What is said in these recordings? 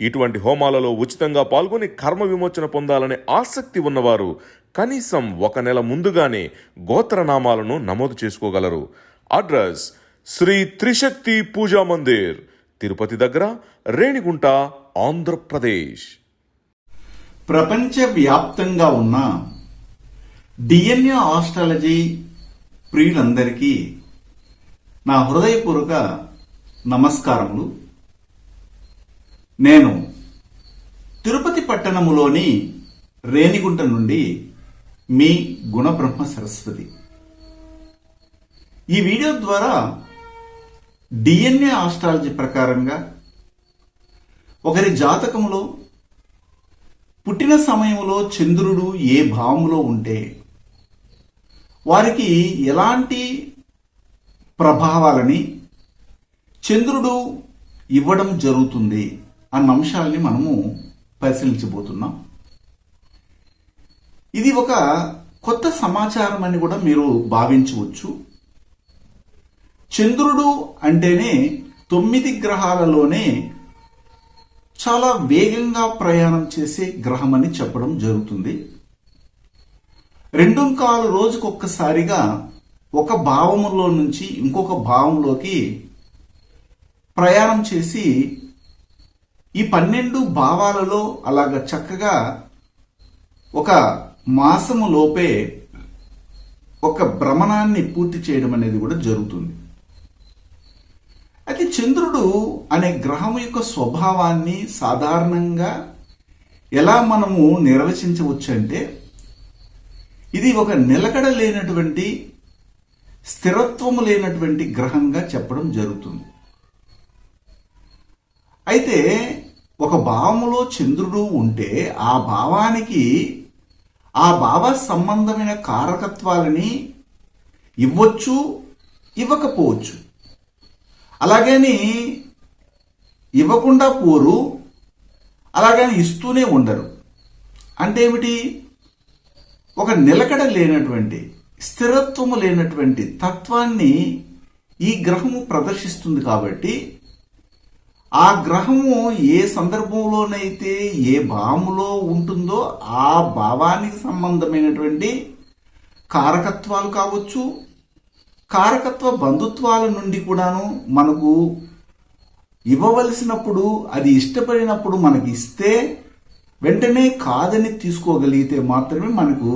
ఇటువంటి హోమాలలో ఉచితంగా పాల్గొని కర్మ విమోచన పొందాలనే ఆసక్తి ఉన్నవారు కనీసం ఒక నెల ముందుగానే గోత్రనామాలను నమోదు చేసుకోగలరు. అడ్రస్ శ్రీ త్రిశక్తి పూజా మందిర్ తిరుపతి దగ్గర రేణిగుంట ఆంధ్రప్రదేశ్. ప్రపంచవ్యాప్తంగా ఉన్న డిఎన్ఏ ఆస్ట్రాలజీ ప్రియులందరికీ నా హృదయపూర్వక నమస్కారములు. నేను తిరుపతి పట్టణములోని రేణిగుంట నుండి మీ గుణబ్రహ్మ సరస్వతి. ఈ వీడియో ద్వారా డిఎన్ఏ ఆస్ట్రాలజీ ప్రకారంగా ఒకరి జాతకములో పుట్టిన సమయంలో చంద్రుడు ఏ భావములో ఉంటే వారికి ఎలాంటి ప్రభావాలని చంద్రుడు ఇవ్వడం జరుగుతుంది. అన్న అంశాలని మనము పరిశీలించబోతున్నాం. ఇది ఒక కొత్త సమాచారం అని కూడా మీరు భావించవచ్చు. చంద్రుడు అంటేనే తొమ్మిది గ్రహాలలోనే చాలా వేగంగా ప్రయాణం చేసే గ్రహం అని చెప్పడం జరుగుతుంది. రెండు కాలు రోజుకొక్కసారిగా ఒక భావములో నుంచి ఇంకొక భావంలోకి ప్రయాణం చేసి ఈ పన్నెండు భావాలలో అలాగ చక్కగా ఒక మాసము లోపే ఒక భ్రమణాన్ని పూర్తి చేయడం అనేది కూడా జరుగుతుంది. అయితే చంద్రుడు అనే గ్రహం యొక్క స్వభావాన్ని సాధారణంగా ఎలా మనము నిర్వచించవచ్చు అంటే ఇది ఒక నిలకడ లేనటువంటి స్థిరత్వము లేనటువంటి గ్రహంగా చెప్పడం జరుగుతుంది. అయితే ఒక భావములో చంద్రుడు ఉంటే ఆ భావానికి ఆ భావ సంబంధమైన కారకత్వాలని ఇవ్వచ్చు ఇవ్వకపోవచ్చు. అలాగని ఇవ్వకుండా పోరు అలాగని ఇస్తూనే ఉండరు. అంటే ఏమిటి? ఒక నిలకడ లేనటువంటి స్థిరత్వము లేనటువంటి తత్వాన్ని ఈ గ్రహము ప్రదర్శిస్తుంది కాబట్టి ఆ గ్రహము ఏ సందర్భంలోనైతే ఏ భావములో ఉంటుందో ఆ భావానికి సంబంధమైనటువంటి కారకత్వాలు కావచ్చు కారకత్వ బంధుత్వాల నుండి కూడాను మనకు ఇవ్వవలసినప్పుడు అది ఇష్టపడినప్పుడు మనకి ఇస్తే వెంటనే కాదని తీసుకోగలిగితే మాత్రమే మనకు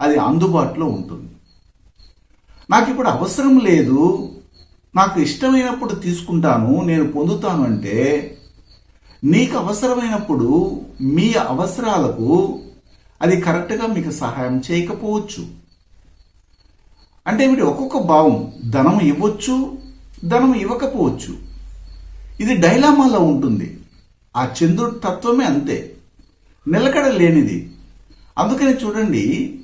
అది అందుబాటులో ఉంటుంది. నాకు ఇప్పుడు అవసరం లేదు నాకు ఇష్టమైనప్పుడు తీసుకుంటాను నేను పొందుతాను అంటే నీకు అవసరమైనప్పుడు మీ అవసరాలకు అది కరెక్ట్గా మీకు సహాయం చేయకపోవచ్చు. అంటే ఏమిటి? ఒక్కొక్క భావం. ధనం ఇవ్వచ్చు ధనం ఇవ్వకపోవచ్చు. ఇది డైలామాలో ఉంటుంది. ఆ చంద్రుడి తత్వమే అంతే. నిలకడ లేనిది. అందుకని చూడండి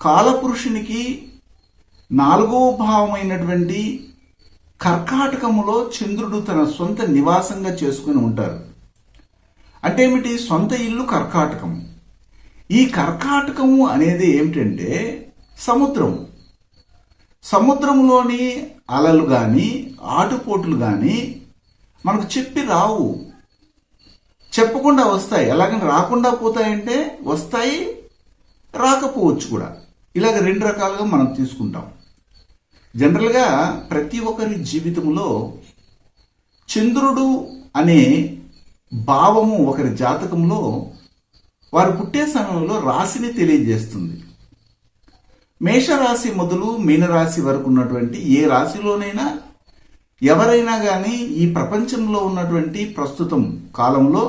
కాలపురుషునికి నాలుగవ భావమైనటువంటి కర్కాటకములో చంద్రుడు తన సొంత నివాసంగా చేసుకుని ఉంటారు. అంటే ఏమిటి సొంత ఇల్లు కర్కాటకము. ఈ కర్కాటకము అనేది ఏమిటంటే సముద్రము. సముద్రంలోని అలలు కానీ ఆటుపోట్లు కానీ మనకు చెప్పి రావు. చెప్పకుండా వస్తాయి. ఎలాగని రాకుండా పోతాయంటే వస్తాయి రాకపోవచ్చు కూడా. ఇలాగ రెండు రకాలుగా మనం తీసుకుంటాం. జనరల్గా ప్రతి ఒక్కరి జీవితంలో చంద్రుడు అనే భావము ఒకరి జాతకంలో వారు పుట్టే సమయంలో రాశిని తెలియజేస్తుంది. మేషరాశి మొదలు మీనరాశి వరకు ఉన్నటువంటి ఏ రాశిలోనైనా ఎవరైనా కానీ ఈ ప్రపంచంలో ఉన్నటువంటి ప్రస్తుతం కాలంలో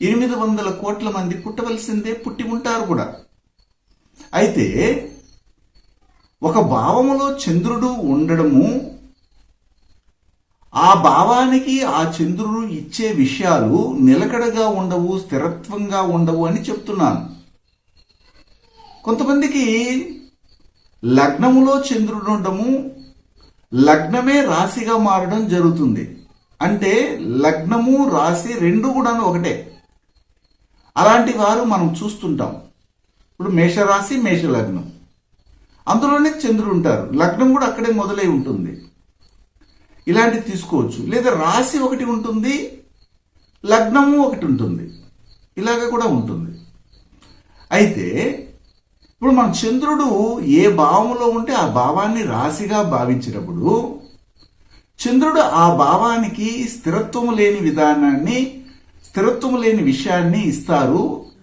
ఎనిమిది వందల కోట్ల మంది పుట్టవలసిందే పుట్టి ఉంటారు కూడా. అయితే ఒక భావములో చంద్రుడు ఉండడము ఆ భావానికి ఆ చంద్రుడు ఇచ్చే విషయాలు నిలకడగా ఉండవు స్థిరత్వంగా ఉండవు అని చెప్తున్నాను. కొంతమందికి లగ్నములో చంద్రుడు ఉండము లగ్నమే రాశిగా మారడం జరుగుతుంది. అంటే లగ్నము రాశి రెండు కూడా ఒకటే. అలాంటి వారు మనం చూస్తుంటాం. ఇప్పుడు మేషరాశి మేష లగ్నం అందులోనే చంద్రుడు ఉంటారు. లగ్నం కూడా అక్కడే మొదలై ఉంటుంది. ఇలాంటివి తీసుకోవచ్చు. లేదా రాశి ఒకటి ఉంటుంది లగ్నము ఒకటి ఉంటుంది. ఇలాగ కూడా ఉంటుంది. అయితే ఇప్పుడు మన చంద్రుడు ఏ భావంలో ఉంటే ఆ భావాన్ని రాశిగా భావించినప్పుడు చంద్రుడు ఆ భావానికి స్థిరత్వము లేని విధానాన్ని స్థిరత్వము లేని విషయాన్ని ఇస్తారు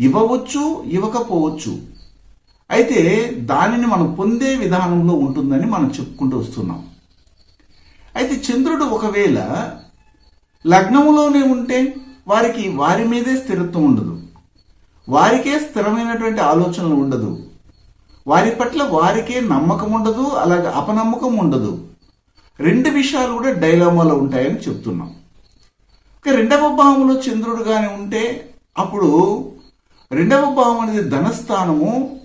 ఇవ్వవచ్చు ఇవ్వకపోవచ్చు. అయితే దానిని మనం పొందే విధానంలో ఉంటుందని మనం చెప్పుకుంటూ వస్తున్నాం. అయితే చంద్రుడు ఒకవేళ లగ్నములోనే ఉంటే వారికి వారి మీదే స్థిరత్వం ఉండదు. వారికే స్థిరమైనటువంటి ఆలోచనలు ఉండదు. వారి పట్ల వారికే నమ్మకం ఉండదు అలాగే అపనమ్మకం ఉండదు. రెండు విషయాలు కూడా డైలామాలో ఉంటాయని చెప్తున్నాం. ఇక రెండవ భావంలో చంద్రుడు కానీ ఉంటే అప్పుడు రెండవ భావం అనేది ధనస్థానము.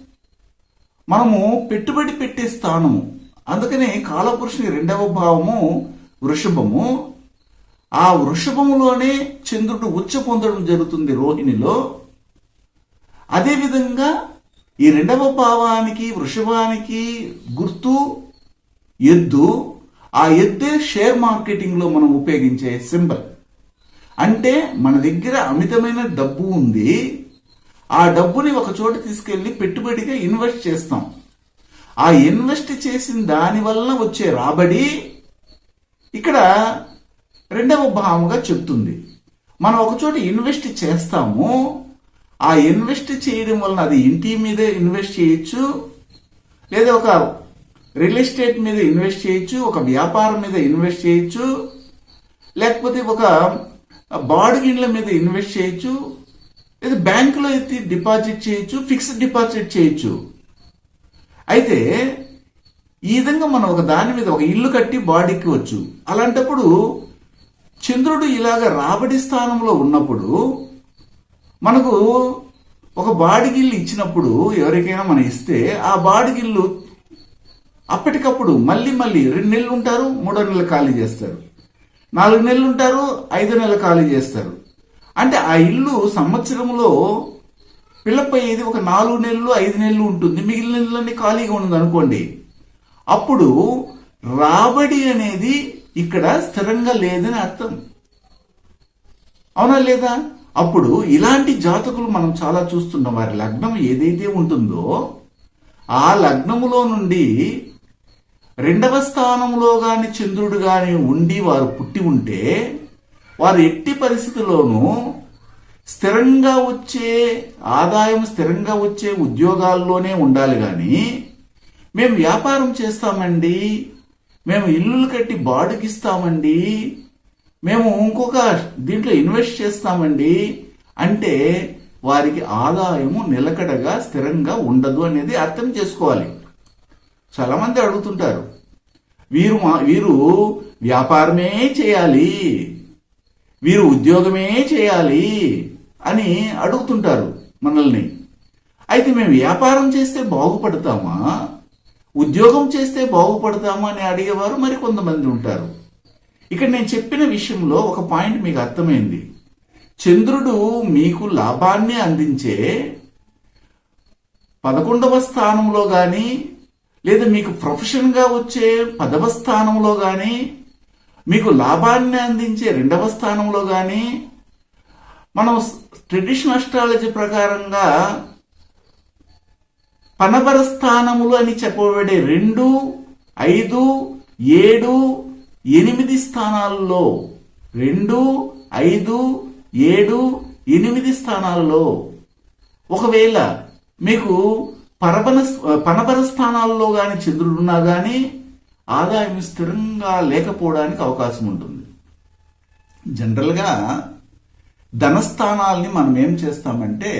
మనము పెట్టుబడి పెట్టే స్థానము. అందుకనే కాలపురుషుని రెండవ భావము వృషభము. ఆ వృషభములోనే చంద్రుడు ఉచ్చ పొందడం జరుగుతుంది రోహిణిలో. అదేవిధంగా ఈ రెండవ భావానికి వృషభానికి గుర్తు ఎద్దు. ఆ ఎద్దే షేర్ మార్కెటింగ్లో మనం ఉపయోగించే సింబల్. అంటే మన దగ్గర అమితమైన డబ్బు ఉంది. ఆ డబ్బుని ఒక చోట తీసుకెళ్ళి పెట్టుబడిగా ఇన్వెస్ట్ చేస్తాం. ఆ ఇన్వెస్ట్ చేసిన దాని వలన వచ్చే రాబడి ఇక్కడ రెండవ భాగంగా చెప్తుంది. మనం ఒక చోట ఇన్వెస్ట్ చేస్తాము. ఆ ఇన్వెస్ట్ చేయడం వలన అది ఇంటి మీదే ఇన్వెస్ట్ చేయొచ్చు. లేదా ఒక రియల్ ఎస్టేట్ మీద ఇన్వెస్ట్ చేయొచ్చు ఒక వ్యాపారం మీద ఇన్వెస్ట్ చేయొచ్చు లేకపోతే ఒక బాడుగిండ్ల మీద ఇన్వెస్ట్ చేయొచ్చు. లేదా బ్యాంకులో ఎత్తి డిపాజిట్ చేయొచ్చు ఫిక్స్డ్ డిపాజిట్ చేయొచ్చు. అయితే ఈ విధంగా మనం ఒక దాని మీద ఒక ఇల్లు కట్టి బాడీకి వచ్చు అలాంటప్పుడు చంద్రుడు ఇలాగ రాబడి స్థానంలో ఉన్నప్పుడు మనకు ఒక బాడిగిల్లు ఇచ్చినప్పుడు ఎవరికైనా మనం ఇస్తే ఆ బాడిగిల్లు అప్పటికప్పుడు మళ్ళీ మళ్ళీ రెండు నెలలు ఉంటారు మూడో నెలలు ఖాళీ చేస్తారు. నాలుగు నెలలు ఉంటారు ఐదు నెలలు ఖాళీ చేస్తారు. అంటే ఆ ఇల్లు సంవత్సరంలో పిల్లపై ఇది ఒక నాలుగు నెలలు ఐదు నెలలు ఉంటుంది. మిగిలిన నెలలన్నీ ఖాళీగా ఉంది అనుకోండి. అప్పుడు రాబడి అనేది ఇక్కడ స్థిరంగా లేదని అర్థం. అవునా లేదా? అప్పుడు ఇలాంటి జాతకులు మనం చాలా చూస్తున్నాం. వారి లగ్నం ఏదైతే ఉంటుందో ఆ లగ్నములో నుండి రెండవ స్థానంలో గాని చంద్రుడు గాని ఉండి వారు పుట్టి ఉంటే వారు ఎట్టి పరిస్థితుల్లోనూ స్థిరంగా వచ్చే ఆదాయం స్థిరంగా వచ్చే ఉద్యోగాల్లోనే ఉండాలి కానీ మేము వ్యాపారం చేస్తామండి మేము ఇల్లులు కట్టి బాడుకిస్తామండి మేము ఇంకొక దీంట్లో ఇన్వెస్ట్ చేస్తామండి అంటే వారికి ఆదాయము నిలకడగా స్థిరంగా ఉండదు అనేది అర్థం చేసుకోవాలి. చాలామంది అడుగుతుంటారు వీరు మా వీరు వ్యాపారమే చేయాలి. వీరు ఉద్యోగమే చేయాలి అని అడుగుతుంటారు మనల్ని. అయితే మేము వ్యాపారం చేస్తే బాగుపడతామా? ఉద్యోగం చేస్తే బాగుపడతామా అని అడిగేవారు మరి కొంతమంది ఉంటారు. ఇక్కడ నేను చెప్పిన విషయంలో ఒక పాయింట్ మీకు అర్థమైంది. చంద్రుడు మీకు లాభాన్ని అందించే పదకొండవ స్థానంలో కానీ లేదా మీకు ప్రొఫెషన్గా వచ్చే పదవ స్థానంలో కానీ మీకు లాభాన్ని అందించే రెండవ స్థానంలో కానీ మనం ట్రెడిషనల్ అస్ట్రాలజీ ప్రకారంగా పనబర స్థానములు అని చెప్పబడే రెండు ఐదు ఏడు ఎనిమిది స్థానాల్లో రెండు ఐదు ఏడు ఎనిమిది స్థానాల్లో. ఒకవేళ మీకు పరబన పనబర స్థానాల్లో కానీ చంద్రుడున్నా కానీ ఆదాయం స్థిరంగా లేకపోవడానికి అవకాశం ఉంటుంది. జనరల్గా ధనస్థానాల్ని మనం ఏం చేస్తామంటే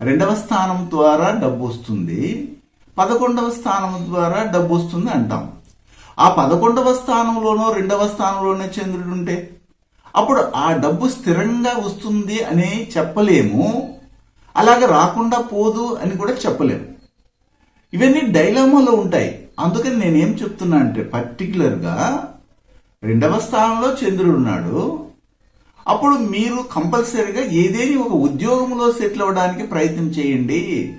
రెండవ స్థానం ద్వారా డబ్బు వస్తుంది పదకొండవ స్థానం ద్వారా డబ్బు వస్తుంది అంటాం. ఆ పదకొండవ స్థానంలోనో రెండవ స్థానంలోనే చంద్రుడు ఉంటే అప్పుడు ఆ డబ్బు స్థిరంగా వస్తుంది అని చెప్పలేము అలాగే రాకుండా పోదు అని కూడా చెప్పలేము. ఇవన్నీ డైలామాలో ఉంటాయి. అందుకని నేనేం చెప్తున్నా అంటే పర్టికులర్గా రెండవ స్థానంలో చంద్రుడు ఉన్నాడు. అప్పుడు మీరు కంపల్సరీగా ఏదేని ఒక ఉద్యోగంలో సెటిల్ అవ్వడానికి ప్రయత్నం చేయండి.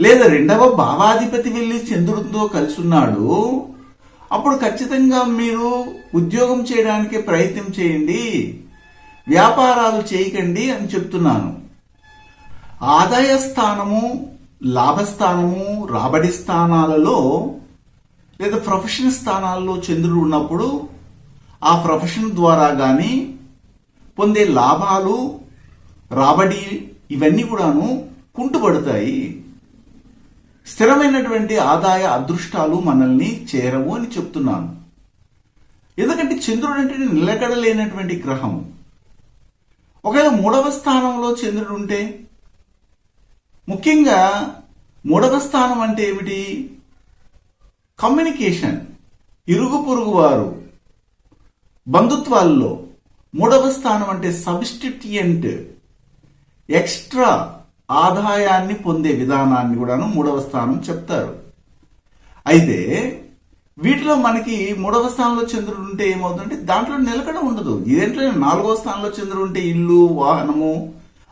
లేదా రెండవ భావాధిపతి వెళ్ళి చంద్రుడితో కలిసి ఉన్నాడు. అప్పుడు ఖచ్చితంగా మీరు ఉద్యోగం చేయడానికి ప్రయత్నం చేయండి. వ్యాపారాలు చేయకండి అని చెప్తున్నాను. ఆదాయ స్థానము లాభస్థానము రాబడి స్థానాలలో లేదా ప్రొఫెషన్ స్థానాల్లో చంద్రుడు ఉన్నప్పుడు ఆ ప్రొఫెషన్ ద్వారా కానీ పొందే లాభాలు రాబడి ఇవన్నీ కూడాను కుంటుపడతాయి. స్థిరమైనటువంటి ఆదాయ అదృష్టాలు మనల్ని చేరవు అని చెప్తున్నాను. ఎందుకంటే చంద్రుడు అంటే నిలకడలేనటువంటి గ్రహం. ఒకవేళ మూడవ స్థానంలో చంద్రుడు ఉంటే ముఖ్యంగా మూడవ స్థానం అంటే ఏమిటి? కమ్యూనికేషన్ ఇరుగు పొరుగు వారు బంధుత్వాల్లో మూడవ స్థానం అంటే సబ్స్టిట్యూయంట్ ఎక్స్ట్రా ఆదాయాన్ని పొందే విధానాన్ని కూడాను మూడవ స్థానం చెప్తారు. అయితే వీటిలో మనకి మూడవ స్థానంలో చంద్రుడు ఉంటే ఏమవుతుందంటే దాంట్లో నిలకడ ఉండదు. ఇదేంటో నాలుగవ స్థానంలో చంద్రుడు ఉంటే ఇల్లు వాహనము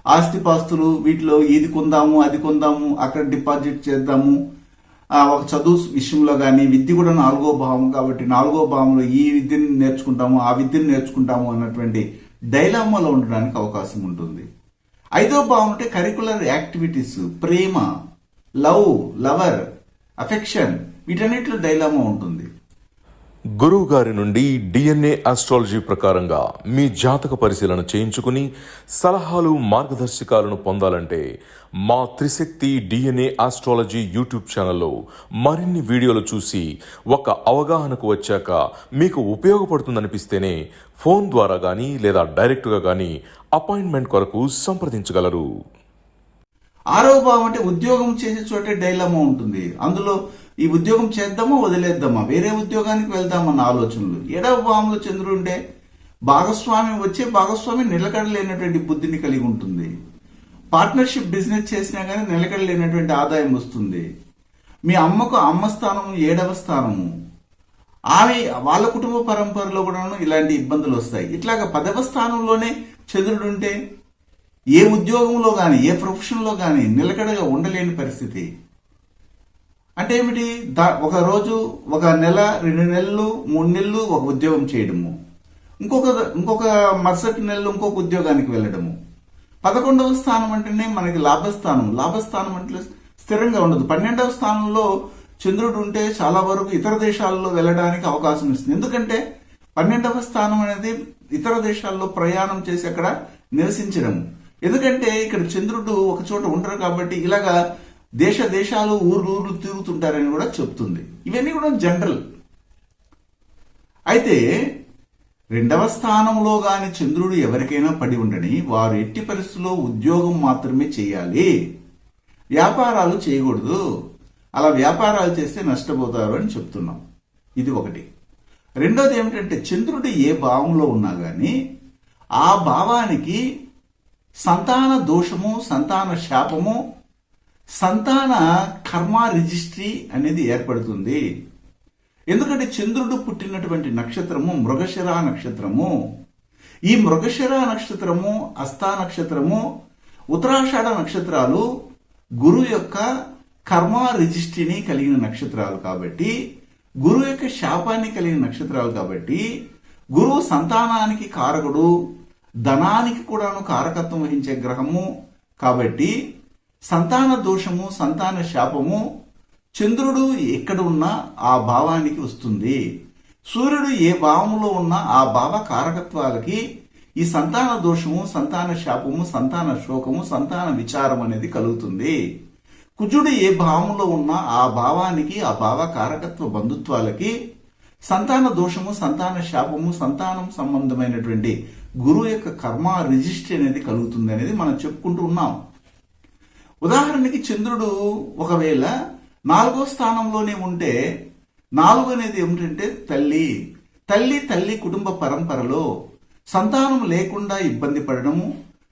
ఆస్తిపాస్తులు వీటిలో ఇది కొందాము అది కొందాము అక్కడ డిపాజిట్ చేద్దాము ఒక చదువు విషయంలో కానీ విద్య కూడా నాలుగో భావం కాబట్టి నాలుగో భావంలో ఈ విద్యను నేర్చుకుంటాము ఆ విద్యను నేర్చుకుంటాము అన్నటువంటి డైలామాలో ఉండడానికి అవకాశం ఉంటుంది. ఐదో భావం అంటే కరికులర్ యాక్టివిటీస్ ప్రేమ లవ్ లవర్ అఫెక్షన్ వీటన్నిటిలో డైలామా ఉంటుంది. గురువు గారి నుండి డిఎన్ఏ ఆస్ట్రాలజీ ప్రకారంగా మీ జాతక పరిశీలన చేయించుకుని సలహాలు మార్గదర్శకాలను పొందాలంటే మా త్రిశక్తి డిఎన్ఏ ఆస్ట్రాలజీ యూట్యూబ్ ఛానల్లో మరిన్ని వీడియోలు చూసి ఒక అవగాహనకు వచ్చాక మీకు ఉపయోగపడుతుందనిపిస్తేనే ఫోన్ ద్వారా కానీ లేదా డైరెక్ట్గా కానీ అపాయింట్మెంట్ కొరకు సంప్రదించగలరు. ఆరో భావం అంటే ఉద్యోగం చేసే చోటే డైలమా ఉంటుంది. అందులో ఈ ఉద్యోగం చేద్దామా వదిలేద్దామా? వేరే ఉద్యోగానికి వెళ్దామన్న ఆలోచనలు. ఏడవ భావంలో చంద్రుడు ఉంటే భాగస్వామి వచ్చే భాగస్వామి నిలకడలేనటువంటి బుద్ధిని కలిగి ఉంటుంది. పార్ట్నర్షిప్ బిజినెస్ చేసినా కానీ నిలకడలేనటువంటి ఆదాయం వస్తుంది. మీ అమ్మకు అమ్మ స్థానము ఏడవ స్థానము. ఆమె వాళ్ళ కుటుంబ పరంపరలో కూడా ఇలాంటి ఇబ్బందులు వస్తాయి. ఇట్లాగా పదవ స్థానంలోనే చంద్రుడు ఉంటే ఏ ఉద్యోగంలో కానీ ఏ ప్రొఫెషన్లో కానీ నిలకడగా ఉండలేని పరిస్థితి. అంటే ఏమిటి? దా ఒక రోజు ఒక నెల రెండు నెలలు మూడు నెలలు ఒక ఉద్యోగం చేయడము. ఇంకొక ఇంకొక మరుసటి నెలలు ఇంకొక ఉద్యోగానికి వెళ్ళడము. పదకొండవ స్థానం అంటేనే మనకి లాభస్థానం. లాభస్థానం అంటే స్థిరంగా ఉండదు. పన్నెండవ స్థానంలో చంద్రుడు ఉంటే చాలా వరకు ఇతర దేశాల్లో వెళ్ళడానికి అవకాశం ఇస్తుంది. ఎందుకంటే పన్నెండవ స్థానం అనేది ఇతర దేశాల్లో ప్రయాణం చేసి అక్కడ నివసించడం. ఎందుకంటే ఇక్కడ చంద్రుడు ఒక చోట ఉండరు కాబట్టి ఇలాగా దేశ దేశాలు ఊరు ఊర్లు తిరుగుతుంటారని కూడా చెప్తుంది. ఇవన్నీ కూడా జనరల్. అయితే రెండవ స్థానంలో గాని చంద్రుడు ఎవరికైనా పడి ఉండని వారు ఎట్టి పరిస్థితుల్లో ఉద్యోగం మాత్రమే చేయాలి. వ్యాపారాలు చేయకూడదు. అలా వ్యాపారాలు చేస్తే నష్టపోతారు అని చెప్తున్నాం. ఇది ఒకటి. రెండోది ఏమిటంటే చంద్రుడు ఏ భావంలో ఉన్నా కానీ ఆ భావానికి సంతాన దోషము సంతాన శాపము సంతాన కర్మ రిజిస్ట్రీ అనేది ఏర్పడుతుంది. ఎందుకంటే చంద్రుడు పుట్టినటువంటి నక్షత్రము మృగశిర నక్షత్రము. ఈ మృగశిర నక్షత్రము అస్థా నక్షత్రము ఉత్తరాషాఢ నక్షత్రాలు గురువు యొక్క కర్మ రిజిస్ట్రీని కలిగిన నక్షత్రాలు కాబట్టి గురు యొక్క శాపాన్ని కలిగిన నక్షత్రాలు కాబట్టి గురువు సంతానానికి కారకుడు ధనానికి కూడాను కారకత్వం వహించే గ్రహము కాబట్టి సంతాన దోషము సంతాన శాపము చంద్రుడు ఎక్కడ ఉన్నా ఆ భావానికి వస్తుంది. సూర్యుడు ఏ భావంలో ఉన్నా ఆ భావ కారకత్వాలకి ఈ సంతాన దోషము సంతాన శాపము సంతాన శోకము సంతాన విచారం అనేది కలుగుతుంది. కుజుడు ఏ భావంలో ఉన్నా ఆ భావానికి ఆ భావ కారకత్వ బంధుత్వాలకి సంతాన దోషము సంతాన శాపము సంతానం సంబంధమైనటువంటి గురువు యొక్క కర్మ రిజిస్ట్రీ అనేది కలుగుతుంది అనేది మనం చెప్పుకుంటూ ఉన్నాం. ఉదాహరణకి చంద్రుడు ఒకవేళ నాలుగో స్థానంలోనే ఉంటే నాలుగు అనేది ఏమిటంటే తల్లి. తల్లి తల్లి కుటుంబ పరంపరలో సంతానం లేకుండా ఇబ్బంది పడడము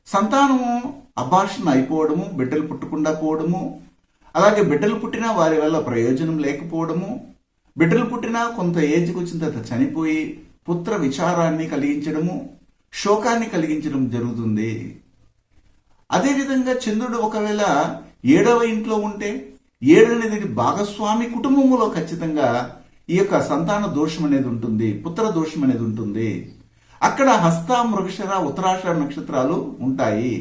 సంతానము అభాషణ అయిపోవడము బిడ్డలు పుట్టకుండా పోవడము అలాగే బిడ్డలు పుట్టినా వారి వల్ల ప్రయోజనం లేకపోవడము బిడ్డలు పుట్టినా కొంత ఏజ్కి వచ్చిన తర్వాత చనిపోయి పుత్ర విచారాన్ని కలిగించడము శోకాన్ని కలిగించడం జరుగుతుంది. అదేవిధంగా చంద్రుడు ఒకవేళ ఏడవ ఇంట్లో ఉంటే ఏడు అనేది భాగస్వామి కుటుంబంలో ఖచ్చితంగా ఈ యొక్క సంతాన దోషం అనేది ఉంటుంది పుత్ర దోషం అనేది ఉంటుంది. అక్కడ హస్త మృగశర ఉత్తరాషాఢ నక్షత్రాలు ఉంటాయి.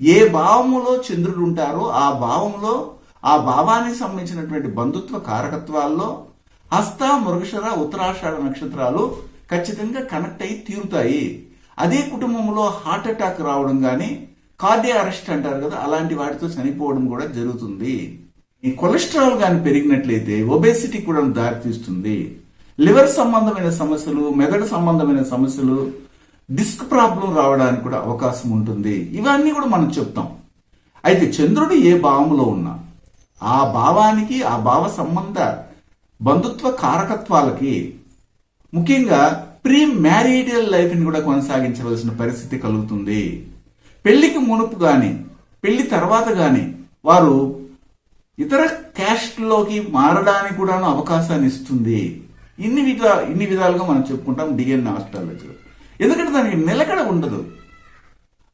ఏ భావములో చంద్రుడు ఉంటారో ఆ భావంలో ఆ భావానికి సంబంధించినటువంటి బంధుత్వ కారకత్వాల్లో హస్త మృగశర ఉత్తరాషాఢ నక్షత్రాలు ఖచ్చితంగా కనెక్ట్ అయి తీరుతాయి. అదే కుటుంబంలో హార్ట్ అటాక్ రావడం కానీ కార్డియా అరెస్ట్ అంటారు కదా అలాంటి వాటితో చనిపోవడం కూడా జరుగుతుంది. ఈ కొలెస్ట్రాల్ కానీ పెరిగినట్లయితే ఒబేసిటీ కూడా దారితీస్తుంది. లివర్ సంబంధమైన సమస్యలు మెదడు సంబంధమైన సమస్యలు డిస్క్ ప్రాబ్లం రావడానికి కూడా అవకాశం ఉంటుంది. ఇవన్నీ కూడా మనం చెప్తాం. అయితే చంద్రుడు ఏ భావంలో ఉన్నా ఆ భావానికి ఆ భావ సంబంధ బంధుత్వ కారకత్వాలకి ముఖ్యంగా ప్రీ మ్యారీడియల్ లైఫ్ని కూడా కొనసాగించవలసిన పరిస్థితి కలుగుతుంది. పెళ్ళికి మునుపు గాని పెళ్ళి తర్వాత గాని వారు ఇతర క్యాస్ట్లోకి మారడానికి కూడా అవకాశాన్ని ఇస్తుంది. ఇన్ని విధా ఇన్ని విధాలుగా మనం చెప్పుకుంటాం డిఎన్ఏ ఆస్ట్రాలజీలో ఎందుకంటే దానికి నిలకడ ఉండదు.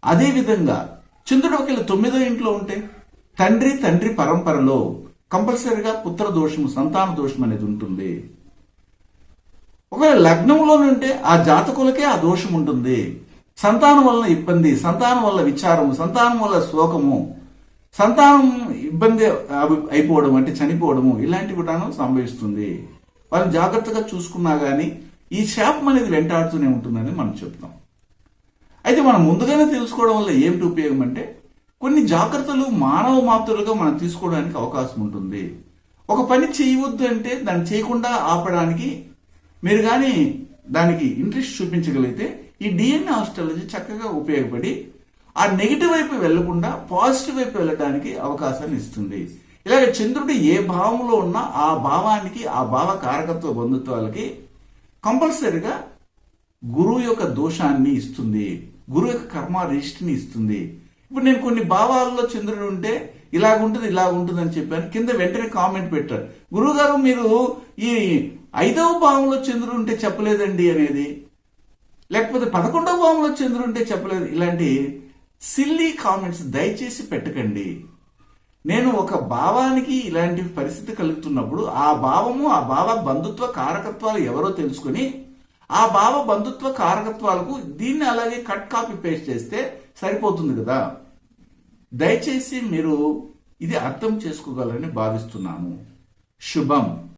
అదేవిధంగా చంద్రుడు ఒకవేళ తొమ్మిదో ఇంట్లో ఉంటే తండ్రి తండ్రి పరంపరలో కంపల్సరిగా పుత్ర దోషము సంతాన దోషం అనేది ఉంటుంది. ఒకవేళ లగ్నంలోనే ఉంటే ఆ జాతకులకే ఆ దోషం ఉంటుంది. సంతానం వలన ఇబ్బంది సంతానం వల్ల విచారము సంతానం వల్ల శోకము సంతానం ఇబ్బంది అయిపోవడం అంటే చనిపోవడము ఇలాంటి కూడాను సంభవిస్తుంది. వాళ్ళని జాగ్రత్తగా చూసుకున్నా కానీ ఈ శాపం అనేది వెంటాడుతూనే ఉంటుందని మనం చెప్తాం. అయితే మనం ముందుగానే తెలుసుకోవడం వల్ల ఏమిటి ఉపయోగం అంటే కొన్ని జాగ్రత్తలు మానవ మాతృలుగా మనం తీసుకోవడానికి అవకాశం ఉంటుంది. ఒక పని చేయవద్దు అంటే దాన్ని చేయకుండా ఆపడానికి మీరు కానీ దానికి ఇంట్రెస్ట్ చూపించగలిగితే ఈ డిఎన్ఏ ఆస్ట్రాలజీ చక్కగా ఉపయోగపడి ఆ నెగిటివ్ వైపు వెళ్ళకుండా పాజిటివ్ వైపు వెళ్ళడానికి అవకాశాన్ని ఇస్తుంది. ఇలాగ చంద్రుడు ఏ భావంలో ఉన్నా ఆ భావానికి ఆ భావ కారకత్వ బంధుత్వాలకి కంపల్సరిగా గురువు యొక్క దోషాన్ని ఇస్తుంది. గురువు యొక్క కర్మ రిజిస్ట్ని ఇస్తుంది. ఇప్పుడు నేను కొన్ని భావాల్లో చంద్రుడు ఉంటే ఇలాగుంటుంది ఇలాగుంటుంది అని చెప్పాను. కింద వెంటనే కామెంట్ పెట్టారు. గురువు గారు మీరు ఈ ఐదవ భావంలో చంద్రుడు ఉంటే చెప్పలేదండి అనేది. లేకపోతే పదకొండవ భావంలో చంద్రుడు ఉంటే చెప్పలేదు. ఇలాంటి సిల్లీ కామెంట్స్ దయచేసి పెట్టకండి. నేను ఒక భావానికి ఇలాంటి పరిస్థితి కలుగుతున్నప్పుడు ఆ భావము ఆ భావ బంధుత్వ కారకత్వాలు ఎవరో తెలుసుకుని ఆ భావ బంధుత్వ కారకత్వాలకు దీన్ని అలాగే కట్ కాపీ పేస్ట్ చేస్తే సరిపోతుంది కదా. దయచేసి మీరు ఇది అర్థం చేసుకోగలరని భావిస్తున్నాను శుభం.